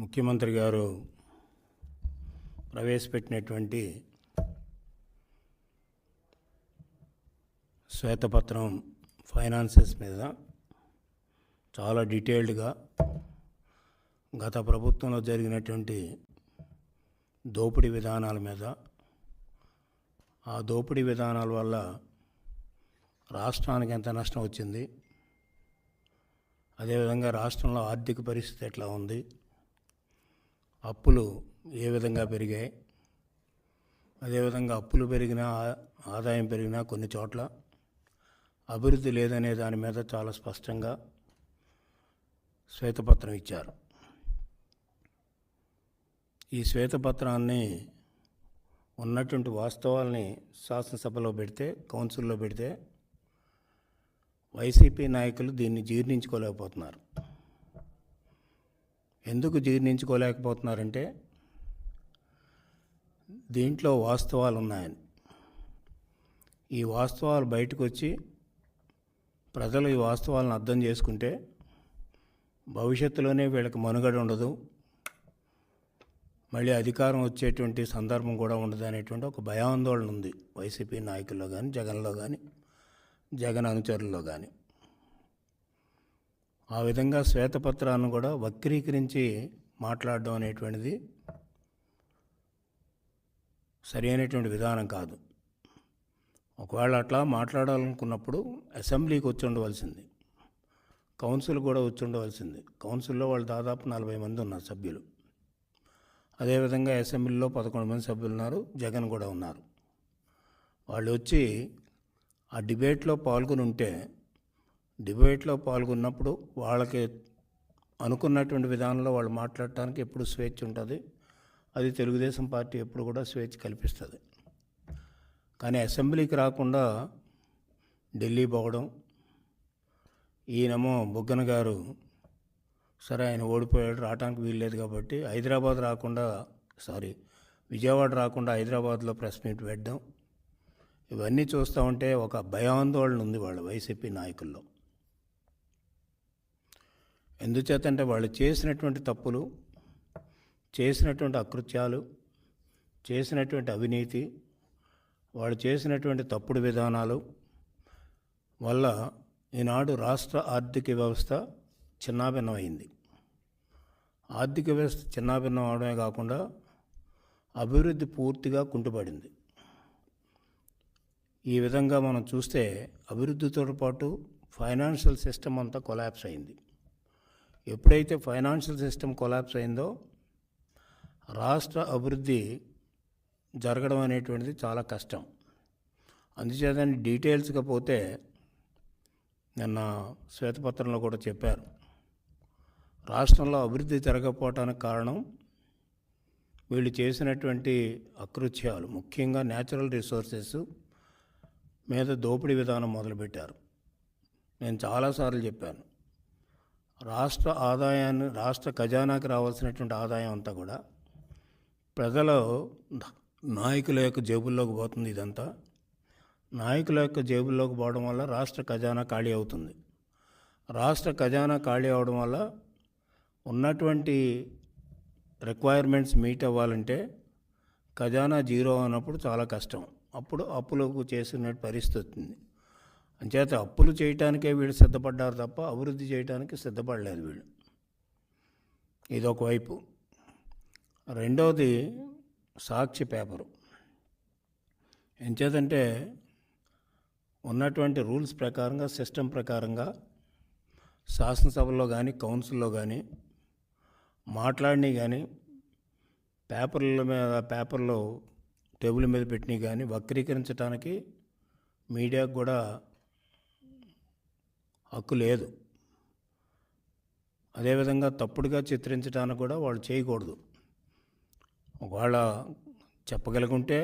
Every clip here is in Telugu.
ముఖ్యమంత్రి గారు ప్రవేశపెట్టినటువంటి శ్వేతపత్రం ఫైనాన్సెస్ మీద చాలా డీటెయిల్డ్గా గత ప్రభుత్వంలో జరిగినటువంటి దోపిడీ విధానాల మీద ఆ దోపిడీ విధానాల వల్ల రాష్ట్రానికి ఎంత నష్టం వచ్చింది అదేవిధంగా రాష్ట్రంలో ఆర్థిక పరిస్థితి ఎట్లా ఉంది అప్పులు ఏ విధంగా పెరిగాయి? అదేవిధంగా అప్పులు పెరిగినా ఆదాయం పెరిగినా కొన్ని చోట్ల అభివృద్ధి లేదనే దాని మీద చాలా స్పష్టంగా శ్వేతపత్రం ఇచ్చారు. ఈ శ్వేతపత్రాన్ని ఉన్నటువంటి వాస్తవాల్ని శాసనసభలో పెడితే కౌన్సిల్లో పెడితే వైసీపీ నాయకులు దీన్ని జీర్ణించుకోలేకపోతున్నారు. ఎందుకు జీర్ణించుకోలేకపోతున్నారంటే దీంట్లో వాస్తవాలు ఉన్నాయని. ఈ వాస్తవాలు బయటకు వచ్చి ప్రజలు ఈ వాస్తవాలను అర్థం చేసుకుంటే భవిష్యత్తులోనే వీళ్ళకి మనుగడ ఉండదు. మళ్ళీ అధికారం వచ్చేటువంటి సందర్భం కూడా ఉండదు అనేటువంటి ఒక భయాందోళన ఉంది. వైసీపీ నాయకుల్లో కానీ జగన్లో కానీ జగన్ అనుచరుల్లో కానీ ఆ విధంగా శ్వేతపత్రాన్ని కూడా వక్రీకరించి మాట్లాడడం అనేటువంటిది సరి అయినటువంటి విధానం కాదు. ఒకవేళ అట్లా మాట్లాడాలనుకున్నప్పుడు అసెంబ్లీకి వచ్చి ఉండవలసింది. కౌన్సిల్ కూడా వచ్చి ఉండవలసింది. కౌన్సిల్లో వాళ్ళు దాదాపు నలభై మంది ఉన్నారు సభ్యులు. అదేవిధంగా అసెంబ్లీలో పదకొండు మంది సభ్యులు ఉన్నారు. జగన్ కూడా ఉన్నారు. వాళ్ళు వచ్చి ఆ డిబేట్లో పాల్గొని ఉంటే డిబేట్లో పాల్గొన్నప్పుడు వాళ్ళకి అనుకున్నటువంటి విధానంలో వాళ్ళు మాట్లాడటానికి ఎప్పుడు స్వేచ్ఛ ఉంటుంది. అది తెలుగుదేశం పార్టీ ఎప్పుడు కూడా స్వేచ్ఛ కల్పిస్తుంది. కానీ అసెంబ్లీకి రాకుండా ఢిల్లీ పోవడం ఈయనమో బుగ్గన గారు సరే ఆయన ఓడిపోయాడు రావడానికి వీల్లేదు కాబట్టి హైదరాబాద్ రాకుండా సారీ విజయవాడ రాకుండా హైదరాబాద్లో ప్రెస్ మీట్ పెట్టడం ఇవన్నీ చూస్తూ ఉంటే ఒక భయాందోళన ఉంది వాళ్ళ వైసీపీ నాయకుల్లో. ఎందుచేతంటే వాళ్ళు చేసినటువంటి తప్పులు చేసినటువంటి అకృత్యాలు చేసినటువంటి అవినీతి వాళ్ళు చేసినటువంటి తప్పుడు విధానాలు వల్ల ఈనాడు రాష్ట్ర ఆర్థిక వ్యవస్థ చిన్నాభిన్నమైంది. ఆర్థిక వ్యవస్థ చిన్నాభిన్నం అవడమే కాకుండా అభివృద్ధి పూర్తిగా కుంటుపడింది. ఈ విధంగా మనం చూస్తే అభివృద్ధితో పాటు ఫైనాన్షియల్ సిస్టమ్ అంతా కొలాప్స్ అయింది. ఎప్పుడైతే ఫైనాన్షియల్ సిస్టమ్ కొలాప్స్ అయిందో రాష్ట్ర అభివృద్ధి జరగడం అనేటువంటిది చాలా కష్టం. అందుచేత డీటెయిల్స్గా పోతే నిన్న శ్వేతపత్రంలో కూడా చెప్పారు. రాష్ట్రంలో అభివృద్ధి జరగకపోవటానికి కారణం వీళ్ళు చేసినటువంటి అకృత్యాలు ముఖ్యంగా న్యాచురల్ రిసోర్సెస్ మీద దోపిడీ విధానం మొదలుపెట్టారు. నేను చాలాసార్లు చెప్పాను. రాష్ట్ర ఆదాయాన్ని రాష్ట్ర ఖజానాకి రావాల్సినటువంటి ఆదాయం అంతా కూడా ప్రజల నాయకుల యొక్క జేబుల్లోకి పోతుంది ఇదంతా. నాయకుల యొక్క జేబుల్లోకి పోవడం వల్ల రాష్ట్ర ఖజానా ఖాళీ అవుతుంది. రాష్ట్ర ఖజానా ఖాళీ అవడం వల్ల ఉన్నటువంటి రిక్వైర్మెంట్స్ మీట్ అవ్వాలంటే ఖజానా జీరో అన్నప్పుడు చాలా కష్టం. అప్పుడు అప్పులకు చేసినట్టు పరిస్థితి వస్తుంది అంచేత అప్పులు చేయటానికే వీళ్ళు సిద్ధపడ్డారు తప్ప అభివృద్ధి చేయడానికి సిద్ధపడలేదు వీళ్ళు. ఇదొకవైపు రెండవది సాక్షి పేపరు. ఎంచేతంటే ఉన్నటువంటి రూల్స్ ప్రకారంగా సిస్టమ్ ప్రకారంగా శాసనసభలో కానీ కౌన్సిల్లో కానీ మాట్లాడినవి కానీ పేపర్ల మీద పేపర్లో టేబుల్ మీద పెట్టినవి కానీ వక్రీకరించడానికి మీడియాకు కూడా హక్కు లేదు. అదేవిధంగా తప్పుడుగా చిత్రించడానికి కూడా వాళ్ళు చేయకూడదు. ఒకవేళ చెప్పగలుగుంటే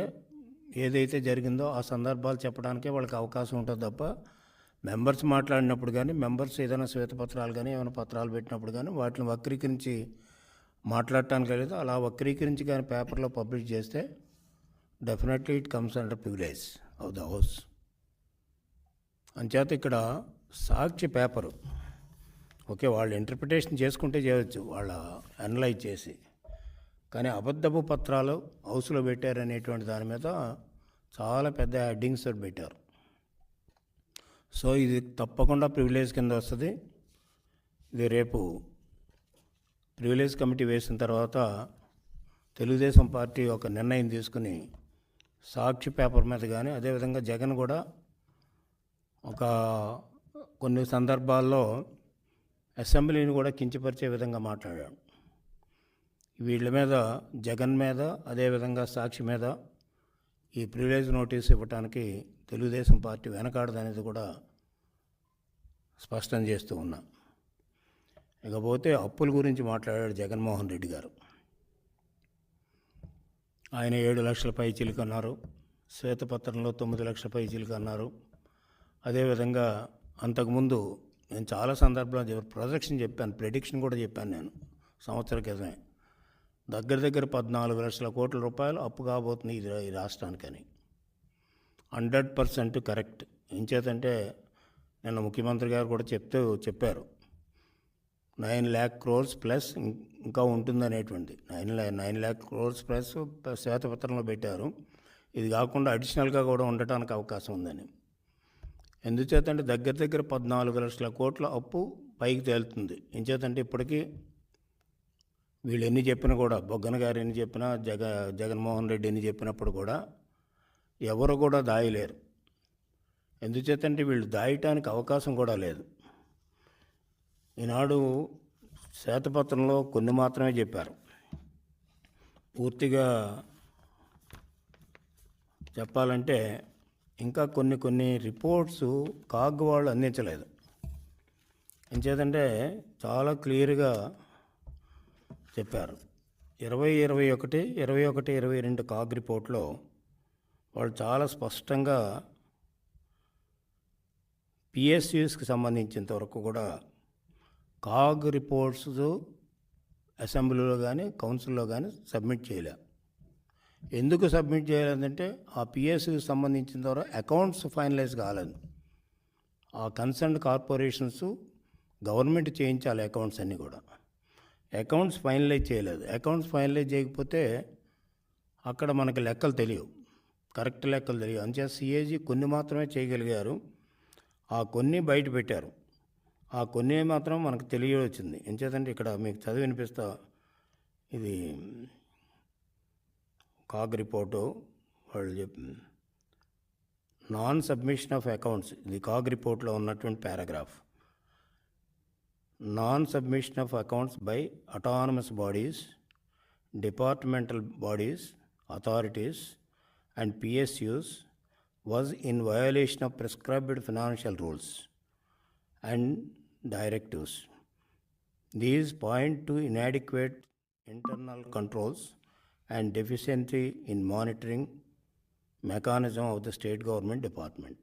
ఏదైతే జరిగిందో ఆ సందర్భాలు చెప్పడానికే వాళ్ళకి అవకాశం ఉంటుంది తప్ప మెంబర్స్ మాట్లాడినప్పుడు కానీ మెంబర్స్ ఏదైనా శ్వేతపత్రాలు కానీ ఏమైనా పత్రాలు పెట్టినప్పుడు కానీ వాటిని వక్రీకరించి మాట్లాడటానికి లేదు. అలా వక్రీకరించి కానీ పేపర్లో పబ్లిష్ చేస్తే definitely it comes under privilege of the house. అంచేత ఇక్కడ సాక్షి పేపరు. ఓకే వాళ్ళు ఇంటర్ప్రిటేషన్ చేసుకుంటే చేయవచ్చు వాళ్ళ అనలైజ్ చేసి. కానీ అబద్ధపు పత్రాలు హౌస్లో పెట్టారనేటువంటి దాని మీద చాలా పెద్ద హెడ్డింగ్స్ పెట్టారు. సో ఇది తప్పకుండా ప్రివిలేజ్ కింద వస్తుంది. ఇది రేపు ప్రివిలేజ్ కమిటీ వేసిన తర్వాత తెలుగుదేశం పార్టీ ఒక నిర్ణయం తీసుకుని సాక్షి పేపర్ మీద కానీ అదేవిధంగా జగన్ కూడా ఒక కొన్ని సందర్భాల్లో అసెంబ్లీని కూడా కించపరిచే విధంగా మాట్లాడాడు. వీళ్ళ మీద జగన్ మీద అదేవిధంగా సాక్షి మీద ఈ ప్రివిలేజ్ నోటీస్ ఇవ్వటానికి తెలుగుదేశం పార్టీ వెనకాడదనేది కూడా స్పష్టం చేస్తూ ఉన్నా. ఇకపోతే అప్పుల గురించి మాట్లాడాడు జగన్మోహన్ రెడ్డి గారు. ఆయన ఏడు లక్షల పై చిలుక అన్నారు. శ్వేతపత్రంలో తొమ్మిది లక్షల పై చిలుక అన్నారు. అదేవిధంగా అంతకుముందు నేను చాలా సందర్భాలు ప్రొజెక్షన్ చెప్పాను ప్రెడిక్షన్ కూడా చెప్పాను నేను సంవత్సర క్రితమే. దగ్గర దగ్గర పద్నాలుగు లక్షల కోట్ల రూపాయలు అప్పు కాబోతుంది ఇది ఈ రాష్ట్రానికని. Hundred percent correct. ఎంచేతంటే నిన్న ముఖ్యమంత్రి గారు కూడా చెప్తూ చెప్పారు. నైన్ ల్యాక్ క్రోర్స్ ప్లస్ ఇంకా ఉంటుందనేటువంటి నైన్ ల్యా నైన్ ల్యాక్ క్రోర్స్ ప్లస్ శ్వేతపత్రంలో పెట్టారు. ఇది కాకుండా అడిషనల్గా కూడా ఉండటానికి అవకాశం ఉందని. ఎందుచేతంటే దగ్గర దగ్గర పద్నాలుగు లక్షల కోట్ల అప్పు పైకి తేలుతుంది. ఎంచేతంటే ఇప్పటికీ వీళ్ళు ఎన్ని చెప్పినా కూడా బొగ్గన గారు ఎన్ని చెప్పినా జగ జగన్మోహన్ రెడ్డి ఎన్ని చెప్పినప్పుడు కూడా ఎవరు కూడా దాయలేరు. ఎందుచేతంటే వీళ్ళు దాయటానికి అవకాశం కూడా లేదు. ఈనాడు శ్వేతపత్రంలో కొన్ని మాత్రమే చెప్పారు. పూర్తిగా చెప్పాలంటే ఇంకా కొన్ని కొన్ని రిపోర్ట్స్ కాగ్ వాళ్ళు అందించలేదు. ఎంచేతంటే చాలా క్లియర్గా చెప్పారు. ఇరవై ఇరవై ఒకటి ఇరవై ఒకటి ఇరవై రెండు కాగ్ రిపోర్ట్లో వాళ్ళు చాలా స్పష్టంగా పిఎస్యూస్కి సంబంధించినంత వరకు కూడా కాగ్ రిపోర్ట్స్ అసెంబ్లీలో కానీ కౌన్సిల్లో కానీ సబ్మిట్ చేయలే. ఎందుకు సబ్మిట్ చేయలేదంటే ఆ పిఎస్సికి సంబంధించిన ద్వారా అకౌంట్స్ ఫైనలైజ్ కాలేదు. ఆ కన్సర్న్ కార్పొరేషన్స్ గవర్నమెంట్ చేయించాలి అకౌంట్స్ అన్నీ కూడా. అకౌంట్స్ ఫైనలైజ్ చేయలేదు. అకౌంట్స్ ఫైనలైజ్ చేయకపోతే అక్కడ మనకి లెక్కలు తెలియవు. కరెక్ట్ లెక్కలు తెలియవు. అంచేత సిఏజీ కొన్ని మాత్రమే చేయగలిగారు. ఆ కొన్ని బయట పెట్టారు. ఆ కొన్ని మాత్రం మనకు తెలియవచ్చింది. ఎంచేతంటే ఇక్కడ మీకు చదివి వినిపిస్తా ఇది కాగ్ రిపోర్టు వాళ్ళు చెప్ నాన్ సబ్మిషన్ ఆఫ్ అకౌంట్స్ ఇది కాగ్ రిపోర్ట్లో ఉన్నటువంటి paragraph non submission of accounts by autonomous bodies departmental bodies authorities and PSUs was in violation of prescribed financial rules and directives. These point to inadequate internal controls and deficiency in monitoring mechanism of the state government department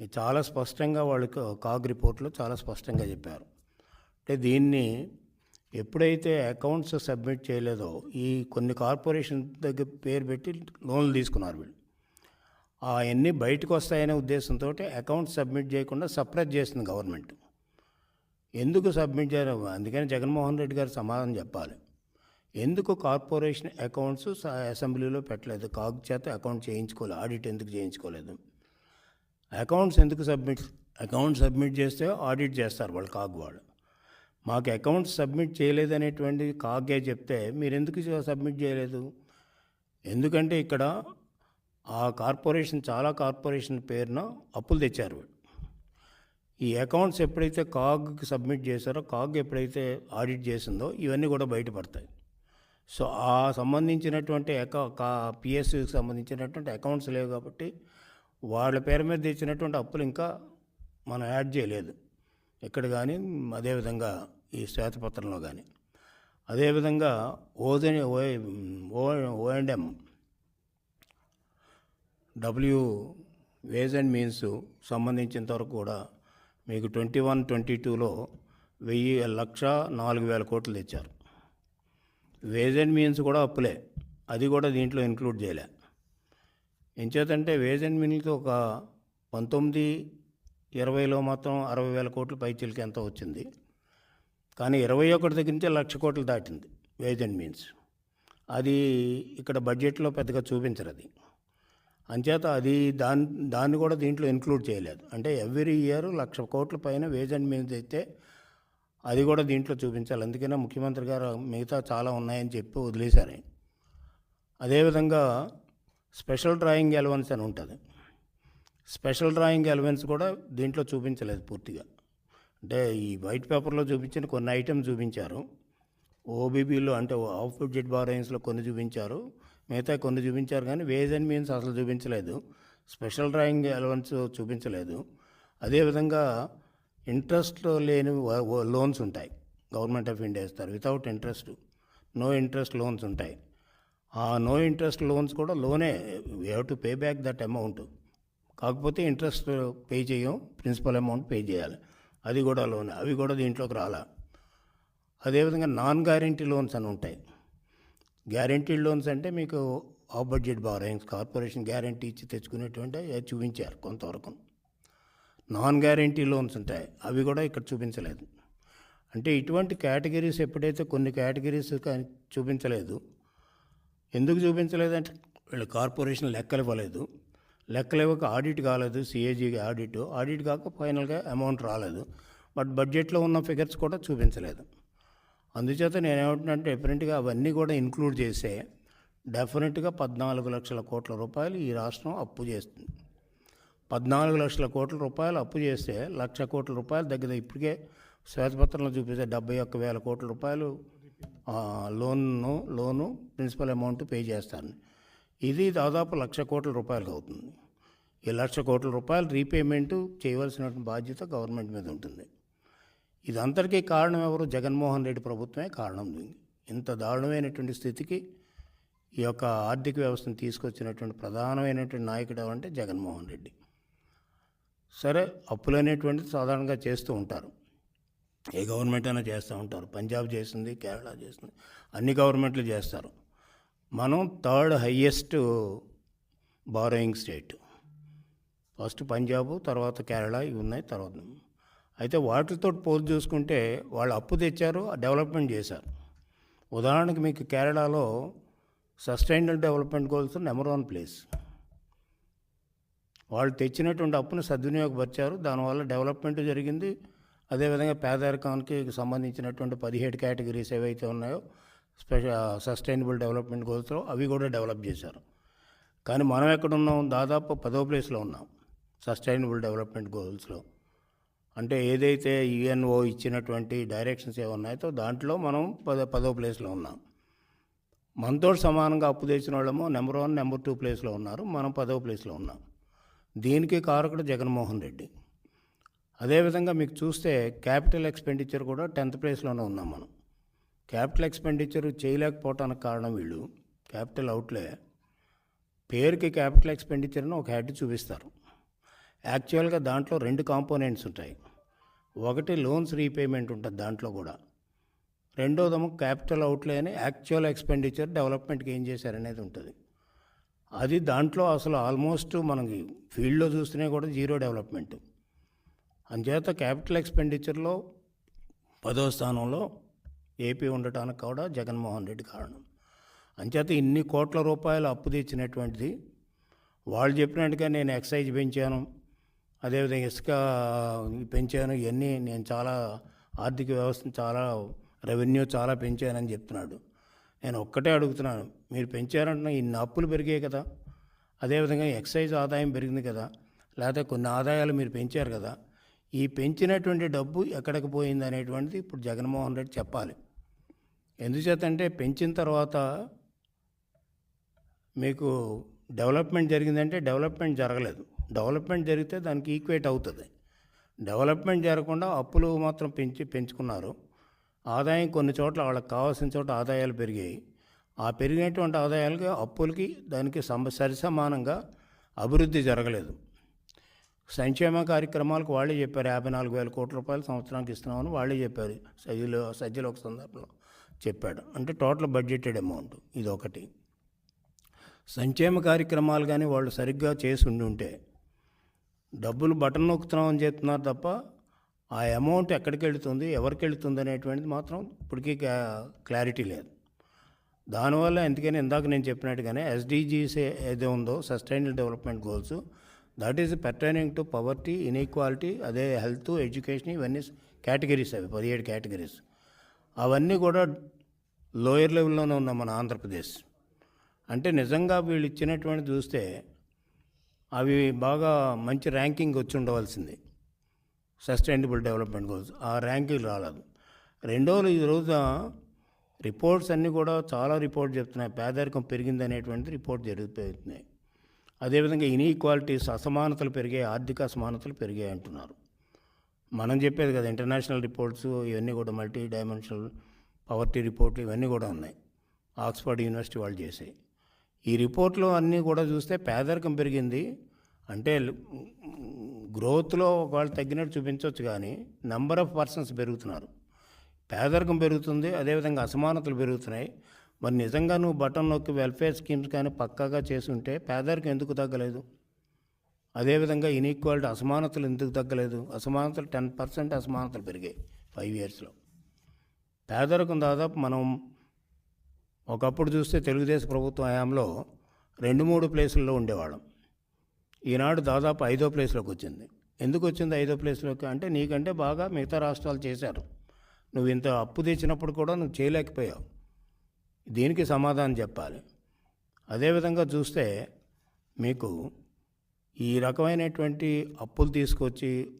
ఇది చాలా స్పష్టంగా వాళ్ళకి కాగ్ రిపోర్ట్లో చాలా స్పష్టంగా చెప్పారు. అంటే దీన్ని ఎప్పుడైతే అకౌంట్స్ సబ్మిట్ చేయలేదో ఈ కొన్ని కార్పొరేషన్ దగ్గర పేరు పెట్టి లోన్లు తీసుకున్నారు వీళ్ళు. అవన్నీ బయటకు వస్తాయనే ఉద్దేశంతో అకౌంట్ సబ్మిట్ చేయకుండా సప్రెస్ చేసింది గవర్నమెంట్. ఎందుకు సబ్మిట్ చేయడం అందుకని జగన్మోహన్ రెడ్డి గారు సమాధానం చెప్పాలి. ఎందుకు కార్పొరేషన్ అకౌంట్స్ అసెంబ్లీలో పెట్టలేదు? కాగ్ చేత అకౌంట్ చేయించుకోలేదు ఆడిట్ ఎందుకు చేయించుకోలేదు? అకౌంట్స్ ఎందుకు సబ్మిట్ అకౌంట్ సబ్మిట్ చేస్తే ఆడిట్ చేస్తారు వాళ్ళు కాగ్ వాళ్ళు. మాకు అకౌంట్స్ సబ్మిట్ చేయలేదనేటువంటి కాగే చెప్తే మీరు ఎందుకు సబ్మిట్ చేయలేదు? ఎందుకంటే ఇక్కడ ఆ కార్పొరేషన్ చాలా కార్పొరేషన్ పేరున అప్పులు తెచ్చారు ఈ అకౌంట్స్ ఎప్పుడైతే కాగ్కి సబ్మిట్ చేశారో కాగ్ ఎప్పుడైతే ఆడిట్ చేసిందో ఇవన్నీ కూడా బయటపడతాయి. సో ఆ సంబంధించినటువంటి అకౌ పిఎస్సికి సంబంధించినటువంటి అకౌంట్స్ లేవు కాబట్టి వాళ్ళ పేరు మీద తెచ్చినటువంటి అప్పులు ఇంకా మనం యాడ్ చేయలేదు. ఇక్కడ కానీ అదేవిధంగా ఈ శ్వేతపత్రంలో కానీ అదేవిధంగా ఓజన్ ఓ ఓ and M W ways and means సంబంధించినంత వరకు కూడా మీకు ట్వంటీ వన్ ట్వంటీ టూలో వెయ్యి లక్ష నాలుగు వేల కోట్లు తెచ్చారు. వేజ్ అండ్ మీన్స్ కూడా అప్పులే. అది కూడా దీంట్లో ఇంక్లూడ్ చేయలే. ఎంచేతంటే వేజ్ అండ్ మీన్స్తో ఒక పంతొమ్మిది ఇరవైలో మాత్రం అరవై వేల కోట్లు పైచీలకి ఎంత వచ్చింది. కానీ ఇరవై ఒకటి దగ్గర నుంచి లక్ష కోట్లు దాటింది వేజ్ అండ్ మీన్స్ అది ఇక్కడ బడ్జెట్లో పెద్దగా చూపించరు అది. అంచేత అది దాని దాన్ని కూడా దీంట్లో ఇన్క్లూడ్ చేయలేదు. అంటే ఎవ్రీ ఇయర్ లక్ష కోట్ల పైన వేజ్ అండ్ మీన్స్ అయితే అది కూడా దీంట్లో చూపించాలి. అందుకనే ముఖ్యమంత్రి గారు మిగతా చాలా ఉన్నాయని చెప్పి వదిలేశారు. అదేవిధంగా స్పెషల్ డ్రాయింగ్ ఎలవెన్స్ అని ఉంటుంది. స్పెషల్ డ్రాయింగ్ ఎలవెన్స్ కూడా దీంట్లో చూపించలేదు పూర్తిగా. అంటే ఈ వైట్ పేపర్లో చూపించిన కొన్ని ఐటమ్స్ చూపించారు. ఓబీబీలో అంటే ఆఫ్ బడ్జెట్ బారోయింగ్స్లో కొన్ని చూపించారు. మిగతా కొన్ని చూపించారు కానీ వేజ్ అండ్ మీన్స్ అసలు చూపించలేదు. స్పెషల్ డ్రాయింగ్ ఎలవెన్స్ చూపించలేదు. అదేవిధంగా ఇంట్రెస్ట్ లేని లోన్స్ ఉంటాయి. గవర్నమెంట్ ఆఫ్ ఇండియా ఇస్తారు. Without interest no interest loans ఉంటాయి. ఆ నో ఇంట్రెస్ట్ లోన్స్ కూడా లోనే we have to pay back that amount కాకపోతే ఇంట్రెస్ట్ పే చేయం ప్రిన్సిపల్ అమౌంట్ పే చేయాలి. అది కూడా లోన్ అవి కూడా దీంట్లోకి రాలా. అదేవిధంగా నాన్ గ్యారంటీ లోన్స్ అని ఉంటాయి. గ్యారంటీడ్ లోన్స్ అంటే మీకు off budget borrowings corporation guarantee ఇచ్చి తెచ్చుకునేటువంటి చూపించారు కొంతవరకు. నాన్ గ్యారంటీ లోన్స్ ఉంటాయి. అవి కూడా ఇక్కడ చూపించలేదు. అంటే ఇటువంటి కేటగిరీస్ ఎప్పుడైతే కొన్ని కేటగిరీస్ చూపించలేదు ఎందుకు చూపించలేదంటే వీళ్ళు కార్పొరేషన్ లెక్కలు ఇవ్వలేదు. లెక్కలు ఇవ్వక ఆడిట్ కాలేదు సిఏజీకి ఆడిట్. ఆడిట్ కాక ఫైనల్గా అమౌంట్ రాలేదు. బట్ బడ్జెట్లో ఉన్న ఫిగర్స్ కూడా చూపించలేదు. అందుచేత నేనేమంటున్నానంటే డెఫినెట్గా అవన్నీ కూడా ఇంక్లూడ్ చేస్తే డెఫినెట్గా పద్నాలుగు లక్షల కోట్ల రూపాయలు ఈ రాష్ట్రం అప్పు చేస్తుంది. పద్నాలుగు లక్షల కోట్ల రూపాయలు అప్పు చేస్తే లక్ష కోట్ల రూపాయలు దగ్గర ఇప్పటికే శ్వేతపత్రంలో చూపిస్తే డెబ్బై ఒక్క వేల కోట్ల రూపాయలు లోన్ను లోను ప్రిన్సిపల్ అమౌంట్ పే చేస్తాను. ఇది దాదాపు లక్ష కోట్ల రూపాయలు అవుతుంది. ఈ లక్ష కోట్ల రూపాయలు రీపేమెంట్ చేయవలసిన బాధ్యత గవర్నమెంట్ మీద ఉంటుంది. ఇదంతటికీ కారణం ఎవరు? జగన్మోహన్ రెడ్డి ప్రభుత్వమే కారణం ఇంత దారుణమైనటువంటి స్థితికి ఈ యొక్క ఆర్థిక వ్యవస్థను తీసుకొచ్చినటువంటి ప్రధానమైనటువంటి నాయకుడు ఎవరంటే జగన్మోహన్ రెడ్డి. సరే అప్పులు అనేటువంటిది సాధారణంగా చేస్తూ ఉంటారు. ఏ గవర్నమెంట్ అయినా చేస్తూ ఉంటారు. పంజాబ్ చేసింది కేరళ చేసింది అన్ని గవర్నమెంట్లు చేస్తారు. మనం third highest borrowing state. First Punjab తర్వాత కేరళ ఇవి ఉన్నాయి తర్వాత అయితే వాటితో పోల్ చూసుకుంటే వాళ్ళు అప్పు తెచ్చారు డెవలప్మెంట్ చేశారు. ఉదాహరణకి మీకు కేరళలో sustainable development goals number one place. వాళ్ళు తెచ్చినటువంటి అప్పును సద్వినియోగపరిచారు. దానివల్ల డెవలప్మెంట్ జరిగింది. అదేవిధంగా పేదరికానికి సంబంధించినటువంటి పదిహేడు కేటగిరీస్ ఏవైతే ఉన్నాయో స్పెషల్ సస్టైనబుల్ డెవలప్మెంట్ గోల్స్లో అవి కూడా డెవలప్ చేశారు. కానీ మనం ఎక్కడున్నాం? దాదాపు పదో ప్లేస్లో ఉన్నాం. సస్టైనబుల్ డెవలప్మెంట్ గోల్స్లో. అంటే ఏదైతే యుఎన్ఓ ఇచ్చినటువంటి డైరెక్షన్స్ ఏమున్నాయో దాంట్లో మనం పదో పదో ప్లేస్లో ఉన్నాం. మనతో సమానంగా అప్పు తెచ్చిన వాళ్ళము నెంబర్ వన్ నెంబర్ టూ ప్లేస్లో ఉన్నారు. మనం పదో ప్లేస్లో ఉన్నాం. దీనికి కారకుడు జగన్మోహన్ రెడ్డి? అదేవిధంగా మీకు చూస్తే క్యాపిటల్ ఎక్స్పెండిచర్ కూడా టెన్త్ ప్లేస్లోనే ఉన్నాం మనం. క్యాపిటల్ ఎక్స్పెండిచర్ చేయలేకపోవటానికి కారణం వీళ్ళు క్యాపిటల్ అవుట్లే. పేరుకి క్యాపిటల్ ఎక్స్పెండిచర్ని ఒక హెడ్ చూపిస్తారు. యాక్చువల్గా దాంట్లో రెండు కాంపోనెంట్స్ ఉంటాయి. ఒకటి లోన్స్ రీపేమెంట్ ఉంటుంది దాంట్లో కూడా. రెండోదము క్యాపిటల్ అవుట్లే అని యాక్చువల్ ఎక్స్పెండిచర్ డెవలప్మెంట్కి ఏం చేశారనేది ఉంటుంది. అది దాంట్లో అసలు ఆల్మోస్ట్ మనకి ఫీల్డ్లో చూస్తేనే కూడా జీరో డెవలప్మెంట్. అంచేత క్యాపిటల్ ఎక్స్పెండిచర్లో పదో స్థానంలో ఏపీ ఉండటానికి కూడా జగన్మోహన్ రెడ్డి కారణం. అంచేత ఇన్ని కోట్ల రూపాయలు అప్పు తెచ్చినటువంటిది వాళ్ళు చెప్పినట్టుగా నేను ఎక్సైజ్ పెంచాను అదేవిధంగా ఇసుక పెంచాను ఇవన్నీ నేను చాలా ఆర్థిక వ్యవస్థను చాలా రెవెన్యూ చాలా పెంచానని చెప్తున్నాడు. నేను ఒక్కటే అడుగుతున్నాను. మీరు పెంచారంటున్నా ఇన్ని అప్పులు పెరిగాయి కదా. అదేవిధంగా ఎక్సైజ్ ఆదాయం పెరిగింది కదా. లేకపోతే కొన్ని ఆదాయాలు మీరు పెంచారు కదా. ఈ పెంచినటువంటి డబ్బు ఎక్కడికి పోయింది అనేటువంటిది ఇప్పుడు జగన్మోహన్ రెడ్డి చెప్పాలి. ఎందుచేతంటే పెంచిన తర్వాత మీకు డెవలప్మెంట్ జరిగిందంటే డెవలప్మెంట్ జరగలేదు. డెవలప్మెంట్ జరిగితే దానికి ఈక్వేట్ అవుతుంది. డెవలప్మెంట్ జరగకుండా అప్పులు మాత్రం పెంచి పెంచుకున్నారు. ఆదాయం కొన్ని చోట్ల వాళ్ళకి కావాల్సిన చోట ఆదాయాలు పెరిగాయి. ఆ పెరిగినటువంటి ఆదాయాలకి అప్పులకి దానికి సమ సరిసమానంగా అభివృద్ధి జరగలేదు. సంక్షేమ కార్యక్రమాలకు వాళ్ళే చెప్పారు యాభై నాలుగు వేల కోట్ల రూపాయలు సంవత్సరానికి ఇస్తున్నామని వాళ్ళే చెప్పారు. సజ్జలు సజ్జలు ఒక సందర్భంలో చెప్పాడు. అంటే టోటల్ బడ్జెటెడ్ అమౌంట్ ఇది ఒకటి సంక్షేమ కార్యక్రమాలు కానీ వాళ్ళు సరిగ్గా చేసి ఉండి ఉంటే డబ్బులు బటన్ నొక్కుతున్నామని చెప్తున్నారు తప్ప ఆ అమౌంట్ ఎక్కడికి వెళుతుంది ఎవరికి వెళుతుంది అనేటువంటిది మాత్రం ఇప్పటికీ క్లారిటీ లేదు. దానివల్ల ఎందుకని ఇందాక నేను చెప్పినట్టుగానే ఎస్డిజీస్ ఏదో ఉందో sustainable development goals that is pertaining to poverty inequality అదే హెల్త్ ఎడ్యుకేషన్ ఇవన్నీ కేటగిరీస్ అవి పదిహేడు కేటగిరీస్. అవన్నీ కూడా లోయర్ లెవెల్లోనే ఉన్నాం మన ఆంధ్రప్రదేశ్. అంటే నిజంగా వీళ్ళు ఇచ్చినటువంటి చూస్తే అవి బాగా మంచి ర్యాంకింగ్ వచ్చి ఉండవలసింది. Sustainable development goals. ఆ ర్యాంకింగ్ రాలేదు. రెండోది ఈ రోజున రిపోర్ట్స్ అన్నీ కూడా చాలా రిపోర్ట్ చెప్తున్నాయి. పేదరికం పెరిగింది అనేటువంటి రిపోర్ట్ జరుగుతున్నాయి అదేవిధంగా ఇన్ఈక్వాలిటీస్ అసమానతలు పెరిగాయి ఆర్థిక అసమానతలు పెరిగాయి అంటున్నారు. మనం చెప్పేది కదా ఇంటర్నేషనల్ రిపోర్ట్స్ ఇవన్నీ కూడా మల్టీ డైమెన్షనల్ పవర్టీ రిపోర్ట్లు ఇవన్నీ కూడా ఉన్నాయి. ఆక్స్ఫర్డ్ యూనివర్సిటీ వాళ్ళు చేసాయి. ఈ రిపోర్ట్లో అన్నీ కూడా చూస్తే పేదరికం పెరిగింది. అంటే గ్రోత్లో ఒకవేళ తగ్గినట్టు చూపించవచ్చు కానీ నెంబర్ ఆఫ్ పర్సన్స్ పెరుగుతున్నారు. పేదరికం పెరుగుతుంది అదేవిధంగా అసమానతలు పెరుగుతున్నాయి. మరి నిజంగా నువ్వు బటన్ నొక్కి వెల్ఫేర్ స్కీమ్స్ కానీ పక్కాగా చేసుంటే పేదరికం ఎందుకు తగ్గలేదు? అదేవిధంగా ఇన్ఈక్వాలిటీ అసమానతలు ఎందుకు తగ్గలేదు? అసమానతలు టెన్ పర్సెంట్ అసమానతలు పెరిగాయి ఫైవ్ ఇయర్స్లో. పేదరికం దాదాపు మనం ఒకప్పుడు చూస్తే తెలుగుదేశం ప్రభుత్వం హయాంలో రెండు మూడు ప్లేసుల్లో ఉండేవాళ్ళం. ఈనాడు దాదాపు ఐదో ప్లేస్లోకి వచ్చింది. ఎందుకు వచ్చింది ఐదో ప్లేస్లోకి? అంటే నీకంటే బాగా మిగతా రాష్ట్రాలు చేశారు. నువ్వు ఇంత అప్పు తెచ్చినప్పుడు కూడా నువ్వు చేయలేకపోయావు. దీనికి సమాధానం చెప్పాలి. అదేవిధంగా చూస్తే మీకు ఈ రకమైనటువంటి అప్పులు తీసుకొచ్చి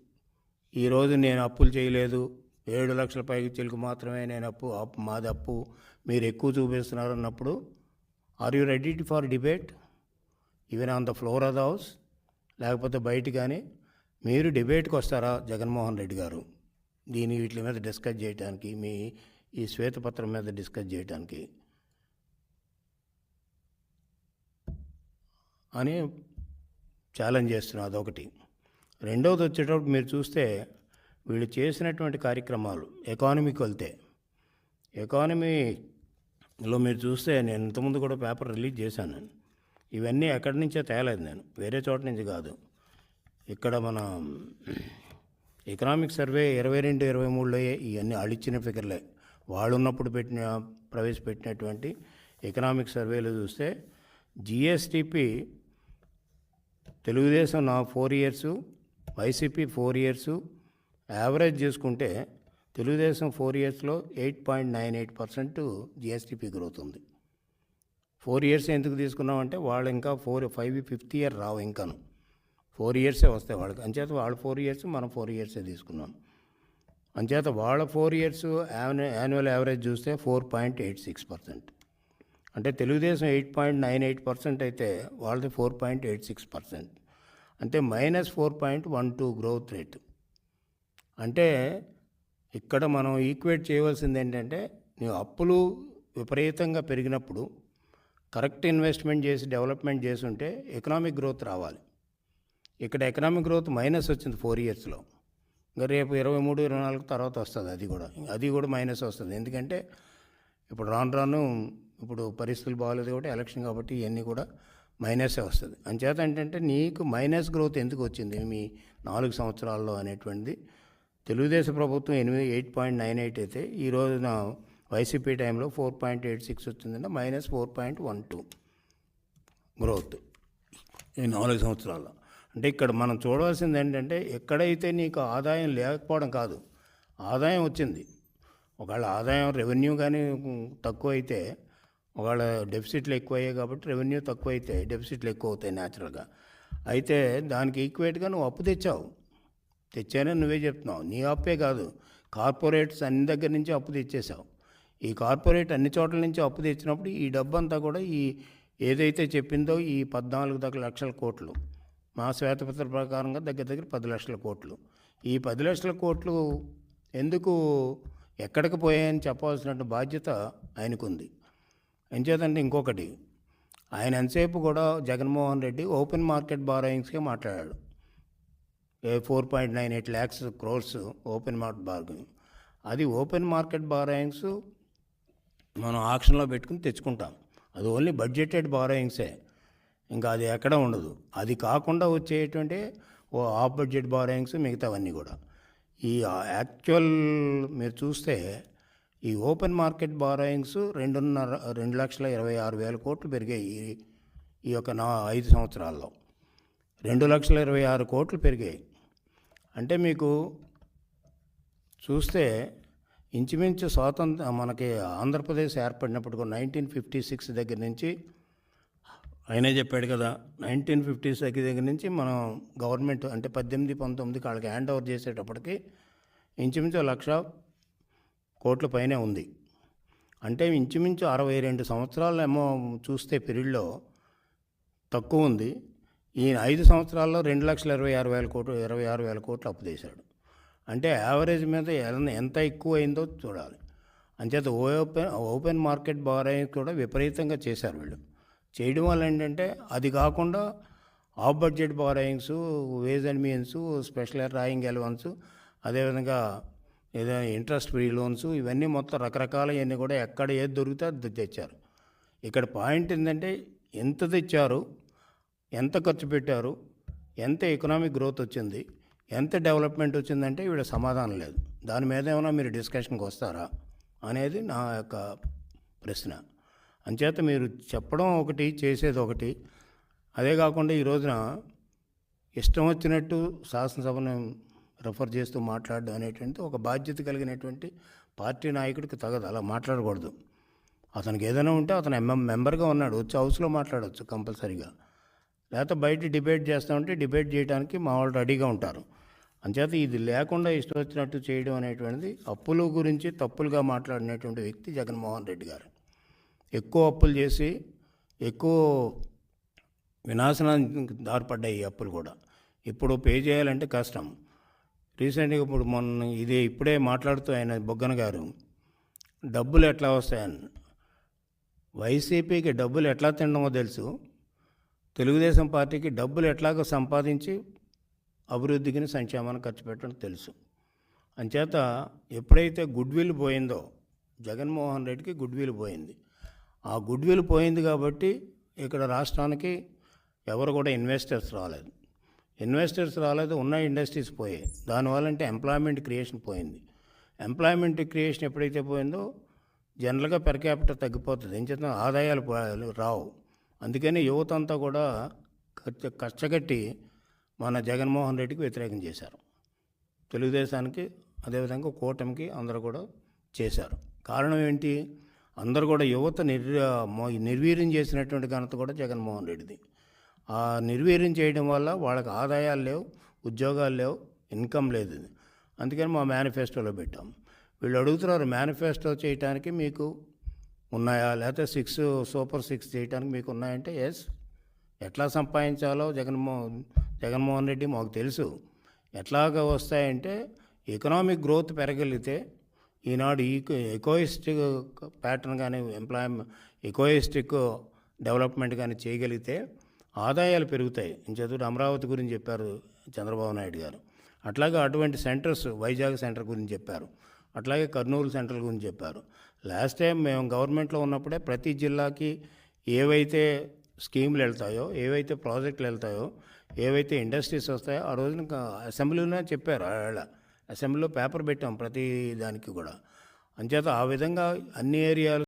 ఈరోజు నేను అప్పులు చేయలేదు ఏడు లక్షల పైకి చిలుకు మాత్రమే నేను అప్పు అప్పు మాది అప్పు మీరు ఎక్కువ చూపిస్తున్నారు అన్నప్పుడు are you ready for debate even on the floor of the house లేకపోతే బయట కానీ మీరు డిబేట్కి వస్తారా జగన్మోహన్ రెడ్డి గారు? దీని వీటి మీద డిస్కస్ చేయడానికి మీ ఈ శ్వేతపత్రం మీద డిస్కస్ చేయడానికి అని ఛాలెంజ్ చేస్తున్నాను అదొకటి. రెండవది వచ్చేటప్పుడు మీరు చూస్తే వీళ్ళు చేసినటువంటి కార్యక్రమాలు ఎకానమీకి వెళ్తే. ఎకానమీలో మీరు చూస్తే నేను ఇంతకుముందు కూడా పేపర్ రిలీజ్ చేశాను నేను. ఇవన్నీ ఎక్కడి నుంచో తేలేదు నేను. వేరే చోట నుంచి కాదు. ఇక్కడ మన ఎకనామిక్ సర్వే ఇరవై రెండు ఇరవై మూడులో ఇవన్నీ అడిచిన ఫిగర్లే. వాళ్ళు ఉన్నప్పుడు పెట్టిన ప్రవేశపెట్టినటువంటి ఎకనామిక్ సర్వేలు చూస్తే జిఎస్టిపి తెలుగుదేశం నా four years YCP four years. Average చేసుకుంటే తెలుగుదేశం ఫోర్ ఇయర్స్లో eight point nine eight percent GSDP growth ఉంది. ఫోర్ ఇయర్స్ ఎందుకు తీసుకున్నామంటే వాళ్ళు ఇంకా ఫోర్ ఫైవ్ ఫిఫ్త్ ఇయర్ రావు ఇంకాను. ఫోర్ ఇయర్సే వస్తాయి వాళ్ళకి. అంచేత వాళ్ళ ఫోర్ ఇయర్స్ మనం ఫోర్ ఇయర్సే తీసుకున్నాం. అంచేత వాళ్ళ ఫోర్ ఇయర్స్ యాన్యువల్ యావరేజ్ చూస్తే four point eight six percent. అంటే Telugu Desam eight point nine eight percent అయితే వాళ్ళది four point eight six percent. అంటే minus four point one two growth rate. అంటే ఇక్కడ మనం ఈక్వేట్ చేయవలసింది ఏంటంటే నువ్వు అప్పులు విపరీతంగా పెరిగినప్పుడు కరెక్ట్ ఇన్వెస్ట్మెంట్ చేసి డెవలప్మెంట్ చేసి ఉంటే ఎకనామిక్ గ్రోత్ రావాలి. ఇక్కడ ఎకనామిక్ గ్రోత్ మైనస్ వచ్చింది ఫోర్ ఇయర్స్లో. ఇంకా రేపు ఇరవై మూడు ఇరవై నాలుగు తర్వాత వస్తుంది అది కూడా. అది కూడా మైనస్ వస్తుంది. ఎందుకంటే ఇప్పుడు రాను రాను ఇప్పుడు పరిస్థితులు బాగాలేదు కాబట్టి ఎలక్షన్ కాబట్టి ఇవన్నీ కూడా మైనసే వస్తుంది. అంచేత ఏంటంటే నీకు మైనస్ గ్రోత్ ఎందుకు వచ్చింది? మీ నాలుగు సంవత్సరాల్లో అనేటువంటిది. తెలుగుదేశం ప్రభుత్వం ఎనిమిది ఎయిట్ పాయింట్ నైన్ ఎయిట్ అయితే ఈ రోజున వైసీపీ టైంలో ఫోర్ పాయింట్ ఎయిట్ సిక్స్ వచ్చిందంటే minus four point one two growth ఈ నాలుగు సంవత్సరాల్లో. అంటే ఇక్కడ మనం చూడవలసింది ఏంటంటే ఎక్కడైతే నీకు ఆదాయం లేకపోవడం కాదు ఆదాయం వచ్చింది. ఒకవేళ ఆదాయం రెవెన్యూ కానీ తక్కువ అయితే ఒకవేళ డెఫిసిట్లు ఎక్కువ అయ్యాయి కాబట్టి రెవెన్యూ తక్కువ అయితే డెఫిసిట్లు ఎక్కువ అవుతాయి న్యాచురల్గా అయితే దానికి ఈక్వేట్గా నువ్వు అప్పు తెచ్చావు. తెచ్చానని నువ్వే చెప్తున్నావు. నీ అప్పే కాదు. కార్పొరేట్స్ అన్ని దగ్గర నుంచి అప్పు తెచ్చేసావు ఈ కార్పొరేట్ అన్ని చోట్ల నుంచి అప్పు తెచ్చినప్పుడు ఈ డబ్బంతా కూడా ఈ ఏదైతే చెప్పిందో ఈ పద్నాలుగు దగ్గర లక్షల కోట్లు. మా శ్వేతపత్ర ప్రకారంగా దగ్గర దగ్గర పది లక్షల కోట్లు. ఈ పది లక్షల కోట్లు ఎందుకు ఎక్కడికి పోయాయని చెప్పాల్సిన బాధ్యత ఆయనకుంది. ఎంచేతంటే ఇంకొకటి ఆయన ఎంతసేపు కూడా జగన్మోహన్ రెడ్డి ఓపెన్ మార్కెట్ బారోయింగ్స్కే మాట్లాడాడు. ఏ four point nine eight lakhs crores open market borrowing అది ఓపెన్ మార్కెట్ బారోయింగ్స్ మనం ఆక్షన్లో పెట్టుకుని తెచ్చుకుంటాం. అది ఓన్లీ బడ్జెటెడ్ బారోయింగ్సే. ఇంకా అది ఎక్కడ ఉండదు. అది కాకుండా వచ్చేటువంటి ఓ ఆఫ్ బడ్జెట్ బారోయింగ్స్ మిగతావన్నీ కూడా. ఈ యాక్చువల్ మీరు చూస్తే ఈ ఓపెన్ మార్కెట్ బారోయింగ్స్ రెండున్నర రెండు లక్షల ఇరవై ఆరు వేల కోట్లు పెరిగాయి ఈ- ఈ యొక్క నా ఐదు సంవత్సరాల్లో. రెండు లక్షల ఇరవై ఆరు కోట్లు పెరిగాయి. అంటే మీకు చూస్తే ఇంచుమించు స్వాతంత్ర మనకి ఆంధ్రప్రదేశ్ ఏర్పడినప్పుడు నైన్టీన్ ఫిఫ్టీ సిక్స్ దగ్గర నుంచి ఆయనే చెప్పాడు కదా నైన్టీన్ ఫిఫ్టీ సిక్స్ దగ్గర నుంచి మనం గవర్నమెంట్ అంటే పద్దెనిమిది పంతొమ్మిది వాళ్ళకి హ్యాండ్ ఓవర్ చేసేటప్పటికి ఇంచుమించు లక్ష కోట్ల పైనే ఉంది. అంటే ఇంచుమించు అరవై రెండు సంవత్సరాలు ఏమో చూస్తే పీరియడ్లో తక్కువ ఉంది. ఈయన ఐదు సంవత్సరాల్లో రెండు లక్షల ఇరవై ఆరు వేల కోట్లు ఇరవై ఆరు వేల కోట్లు అప్పు చేశాడు. అంటే యావరేజ్ మీద ఎంత ఎక్కువ అయిందో చూడాలి. అంచేత ఓపెన్ ఓపెన్ మార్కెట్ బారోయింగ్ కూడా విపరీతంగా చేశారు వీళ్ళు. చేయడం వల్ల ఏంటంటే అది కాకుండా off budget borrowings ways and means special drawing allowance అదేవిధంగా ఏదైనా ఇంట్రెస్ట్ ఫ్రీ లోన్స్ ఇవన్నీ మొత్తం రకరకాల ఇవన్నీ కూడా ఎక్కడ ఏది దొరికితే అది తెచ్చారు. ఇక్కడ పాయింట్ ఏంటంటే ఎంత తెచ్చారు ఎంత ఖర్చు పెట్టారు ఎంత ఎకనామిక్ గ్రోత్ వచ్చింది ఎంత డెవలప్మెంట్ వచ్చిందంటే వీడ సమాధానం లేదు. దాని మీద ఏమైనా మీరు డిస్కషన్కి వస్తారా అనేది నా యొక్క ప్రశ్న. అంచేత మీరు చెప్పడం ఒకటి చేసేది ఒకటి. అదే కాకుండా ఈ రోజున ఇష్టం వచ్చినట్టు శాసనసభను రెఫర్ చేస్తూ మాట్లాడడం అనేటువంటి ఒక బాధ్యత కలిగినటువంటి పార్టీ నాయకుడికి తగదు. అలా మాట్లాడకూడదు. అతనికి ఏదైనా ఉంటే అతను ఎంఎం మెంబర్గా ఉన్నాడు. వచ్చి హౌస్లో మాట్లాడవచ్చు కంపల్సరీగా. లేకపోతే బయట డిబేట్ చేస్తామంటే డిబేట్ చేయడానికి మా వాళ్ళు రెడీగా ఉంటారు. అంచేత ఇది లేకుండా ఇష్టం వచ్చినట్టు చేయడం అనేటువంటిది అప్పుల గురించి తప్పులుగా మాట్లాడినటువంటి వ్యక్తి జగన్మోహన్ రెడ్డి గారు. ఎక్కువ అప్పులు చేసి ఎక్కువ వినాశనానికి దారిపడ్డాయి ఈ అప్పులు కూడా. ఇప్పుడు పే చేయాలంటే కష్టం. రీసెంట్గా ఇప్పుడు మొన్న ఇది ఇప్పుడే మాట్లాడుతూ ఆయన బొగ్గన గారు డబ్బులు ఎట్లా వస్తాయని? వైసీపీకి డబ్బులు ఎట్లా తినడమో తెలుసు. తెలుగుదేశం పార్టీకి డబ్బులు ఎట్లాగో సంపాదించి అభివృద్ధికి సంక్షేమాన్ని ఖర్చు పెట్టడం తెలుసు. అంచేత ఎప్పుడైతే గుడ్ విల్ పోయిందో జగన్మోహన్ రెడ్డికి గుడ్ విల్ పోయింది. ఆ గుడ్ విల్ పోయింది కాబట్టి ఇక్కడ రాష్ట్రానికి ఎవరు కూడా ఇన్వెస్టర్స్ రాలేదు. ఇన్వెస్టర్స్ రాలేదు ఉన్న ఇండస్ట్రీస్ పోయాయి. దానివల్ల అంటే ఎంప్లాయ్మెంట్ క్రియేషన్ పోయింది. ఎంప్లాయ్మెంట్ క్రియేషన్ ఎప్పుడైతే పోయిందో జనరల్గా పెర్ క్యాపిటల్ తగ్గిపోతుంది. ఎంచేత ఆదాయాలు రావు. అందుకని యువత అంతా కూడా కచ్చ- కచ్చగట్టి మన జగన్మోహన్ రెడ్డికి వ్యతిరేకం చేశారు. తెలుగుదేశానికి అదేవిధంగా కూటమికి అందరూ కూడా చేశారు. కారణం ఏంటి? అందరు కూడా యువత నిర్ నిర్వీర్యం చేసినటువంటి ఘనత కూడా జగన్మోహన్ రెడ్డిది. ఆ నిర్వీర్యం చేయడం వల్ల వాళ్ళకి ఆదాయాలు లేవు ఉద్యోగాలు లేవు ఇన్కమ్ లేదు అందుకని మా మేనిఫెస్టోలో పెట్టాం. వీళ్ళు అడుగుతున్నారు మేనిఫెస్టో చేయడానికి మీకు ఉన్నాయా? లేకపోతే సిక్స్ సూపర్ సిక్స్ చేయడానికి మీకు ఉన్నాయంటే ఎస్ ఎట్లా సంపాదించాలో జగన్మోహన్ జగన్మోహన్ రెడ్డి మాకు తెలుసు. ఎట్లాగ వస్తాయంటే ఎకనామిక్ గ్రోత్ పెరగలిగితే ఈనాడు ఈకో ఎకోయిస్టిక్ ప్యాటర్న్ కానీ ఎంప్లాయ్మెంట్ ఎకోయిస్టిక్ డెవలప్మెంట్ కానీ చేయగలిగితే ఆదాయాలు పెరుగుతాయి. ఇంచేతుడు అమరావతి గురించి చెప్పారు చంద్రబాబు నాయుడు గారు. అట్లాగే అటువంటి సెంటర్స్ వైజాగ్ సెంటర్ గురించి చెప్పారు. అట్లాగే కర్నూలు సెంటర్ గురించి చెప్పారు. లాస్ట్ టైం మేము గవర్నమెంట్లో ఉన్నప్పుడే ప్రతి జిల్లాకి ఏవైతే స్కీములు వెళ్తాయో ఏవైతే ప్రాజెక్టులు వెళ్తాయో ఏవైతే ఇండస్ట్రీస్ వస్తాయో ఆ రోజున అసెంబ్లీలోనే చెప్పారు ఆడ అసెంబ్లీలో పేపర్ పెట్టాం ప్రతి దానికి కూడా. అంచేత ఆ విధంగా అన్ని ఏరియాలు